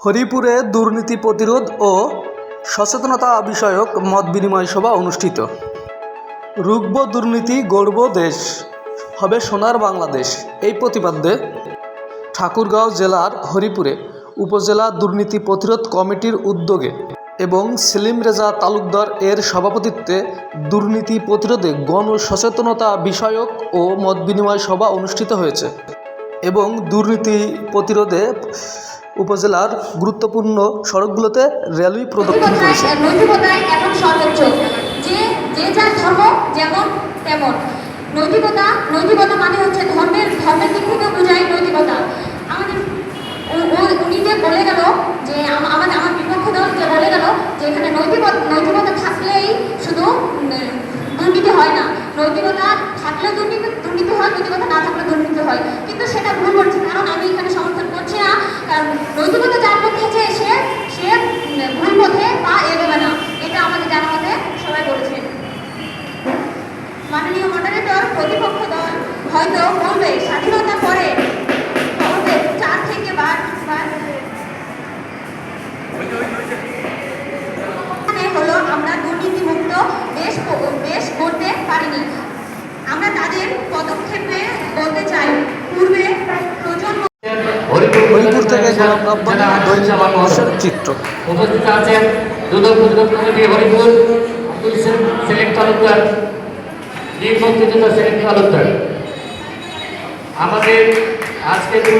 হরিপুরে দুর্নীতি প্রতিরোধ ও সচেতনতা বিষয়ক মত বিনিময় সভা অনুষ্ঠিত। রুগ্ব দুর্নীতি গর্ব দেশ। হবে সোনার বাংলাদেশ। এই প্রতিপাদ্যে ঠাকুরগাঁও জেলার হরিপুরে উপজেলা দুর্নীতি প্রতিরোধ কমিটির উদ্যোগে এবং সেলিম রেজা তালুকদার এর সভাপতিত্বে দুর্নীতি প্রতিরোধে গণসচেতনতা বিষয়ক ও মত বিনিময় সভা অনুষ্ঠিত হয়েছে এবং দুর্নীতি প্রতিরোধে উপজেলার গুরুত্বপূর্ণ সড়কগুলোতে র্যালি প্রদক্ষিণ করেছে। নৈতিকতা নৈতিকতা মানে হচ্ছে ধর্মের ধর্মের দিক থেকে বোঝায় বলে গেল যে আমার যে বলে গেল যে এখানে নৈতিকতা থাকলেই শুধু দুর্নীতি হয় না। নৈতিকতা থাকলেও দুর্নীতি দুর্নীতি হয়, নৈতিকতা না থাকলে দুর্নীতি হয়। কিন্তু সেটা ভুল করছে। কারণ আমি এখানে না নৈতিকতা যার মধ্যে না। এটা আমাদের জানা মতে সবাই বলেছেন মাননীয় মডারেটর প্রতিপক্ষ দল হয়তো বলবে স্বাধীনতা পরে চার থেকে বার এখানে হলো আমরা দুর্নীতিমুক্ত দেশ দেশ করতে পারিনি। আমরা তাদের পদক্ষেপে বলতে চাই, পূর্বে প্রজন্ম গোলাম দৈনিক বাংলাদেশের চিত্র। উপস্থিত আছেন দুদক প্রতিরোধ কমিটি হরিপুর, আব্দুল সেলিম তালুকদার বীর মুক্তিযোদ্ধা সেলিম তালুকদার আমাদের আজকে